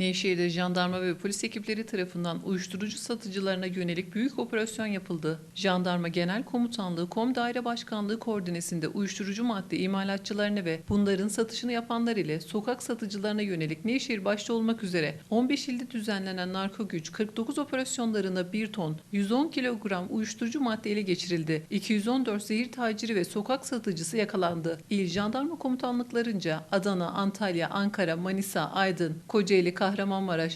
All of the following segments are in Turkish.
Nevşehir'de jandarma ve polis ekipleri tarafından uyuşturucu satıcılarına yönelik büyük operasyon yapıldı. Jandarma Genel Komutanlığı Kom Daire Başkanlığı koordinesinde uyuşturucu madde imalatçılarına ve bunların satışını yapanlar ile sokak satıcılarına yönelik Nevşehir başta olmak üzere 15 ilde düzenlenen narko güç 49 operasyonlarında 1 ton 110 kilogram uyuşturucu madde ele geçirildi. 214 zehir taciri ve sokak satıcısı yakalandı. İl jandarma komutanlıklarınca Adana, Antalya, Ankara, Manisa, Aydın, Kocaeli, Kahramanmaraş,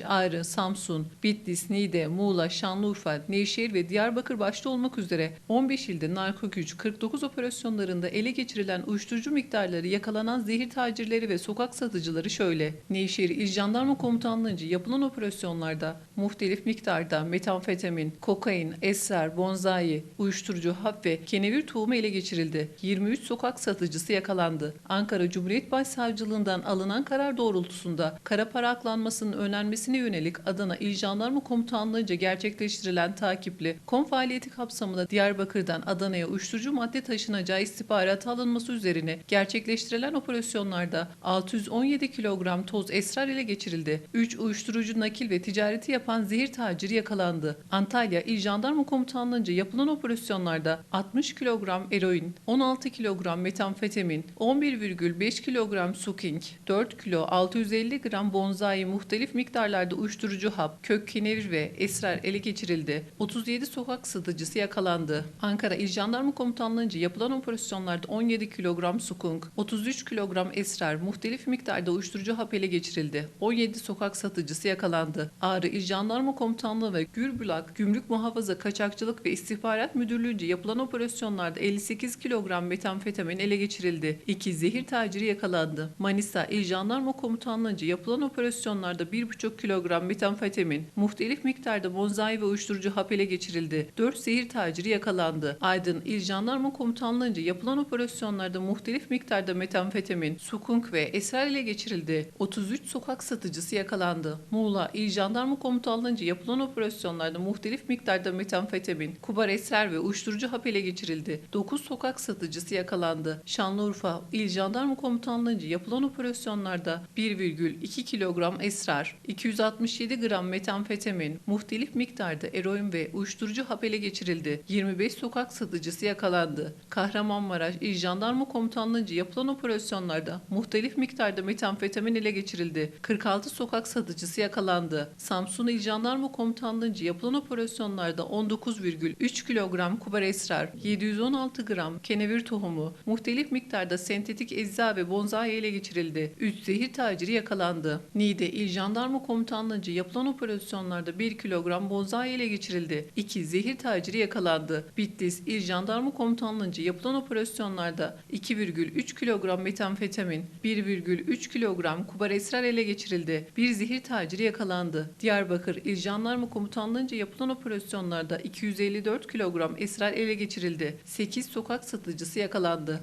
Ağrı, Samsun, Bitlis, Niğde, Muğla, Şanlıurfa, Nevşehir ve Diyarbakır başta olmak üzere 15 ilde narko güç 49 operasyonlarında ele geçirilen uyuşturucu miktarları yakalanan zehir tacirleri ve sokak satıcıları şöyle. Nevşehir İl Jandarma Komutanlığı'nca yapılan operasyonlarda muhtelif miktarda metamfetamin, kokain, esrar, bonzai, uyuşturucu hap ve kenevir tohumu ele geçirildi. 23 sokak satıcısı yakalandı. Ankara Cumhuriyet Başsavcılığından alınan karar doğrultusunda kara para aklanmasının önlenmesine yönelik Adana İl Jandarma Komutanlığı'nca gerçekleştirilen takipli kom faaliyeti kapsamında Diyarbakır'dan Adana'ya uyuşturucu madde taşınacağı istihbaratı alınması üzerine gerçekleştirilen operasyonlarda 617 kilogram toz esrar ele geçirildi. 3 uyuşturucu nakil ve ticareti yapan zehir taciri yakalandı. Antalya İl Jandarma Komutanlığı'nca yapılan operasyonlarda 60 kilogram eroin, 16 kilogram metamfetamin, 11,5 kilogram suking, 4 kilo 650 gram bonzai muhtelif miktarlarda uyuşturucu hap, kök kenevir ve esrar ele geçirildi. 37 sokak satıcısı yakalandı. Ankara İl Jandarma Komutanlığı'nca yapılan operasyonlarda 17 kilogram sukung, 33 kilogram esrar, muhtelif miktarda uyuşturucu hap ele geçirildi. 17 sokak satıcısı yakalandı. Ağrı İl Jandarma Komutanlığı ve Gürbülak Gümrük Muhafaza Kaçakçılık ve İstihbarat Müdürlüğü'nce yapılan operasyonlarda 58 kilogram metamfetamin ele geçirildi. İki zehir taciri yakalandı. Manisa İl Jandarma Komutanlığı'nca yapılan operasyonlarda 1,5 kilogram metamfetamin, muhtelif miktarda bonzai ve uyuşturucu hap ele geçirildi. 4 zehir taciri yakalandı. Aydın İl Jandarma Komutanlığı'nca yapılan operasyonlarda muhtelif miktarda metamfetamin, sukunk ve esrar ele geçirildi. 33 sokak satıcısı yakalandı. Muğla İl Jandarma Komutanlığı'nca yapılan operasyonlarda muhtelif miktarda metamfetamin, kubar esrar ve uyuşturucu hap ele geçirildi. 9 sokak satıcısı yakalandı. Şanlıurfa İl Jandarma Komutanlığı'nca yapılan operasyonlarda 1,2 kilogram esrar, 267 gram metamfetamin, muhtelif miktarda eroin ve uyuşturucu hap ele geçirildi. 25 sokak satıcısı yakalandı. Kahramanmaraş İl Jandarma Komutanlığı'nca yapılan operasyonlarda muhtelif miktarda metamfetamin ele geçirildi. 46 sokak satıcısı yakalandı. Samsun İl Jandarma Komutanlığı'nca yapılan operasyonlarda 19,3 kilogram kubar esrar, 716 gram kenevir tohumu, muhtelif miktarda sentetik ecza ve bonzai ele geçirildi. 3 zehir taciri yakalandı. Niğde İl Jandarma Komutanlığı'nca yapılan operasyonlarda 1 kilogram bonzai ele geçirildi. 2 zehir taciri yakalandı. Bitlis İl Jandarma Komutanlığı'nca yapılan operasyonlarda 2,3 kilogram metamfetamin, 1,3 kilogram kubar esrar ele geçirildi. 1 zehir taciri yakalandı. Diyarbakır İl Jandarma Komutanlığı'nca yapılan operasyonlarda 254 kilogram esrar ele geçirildi. 8 sokak satıcısı yakalandı.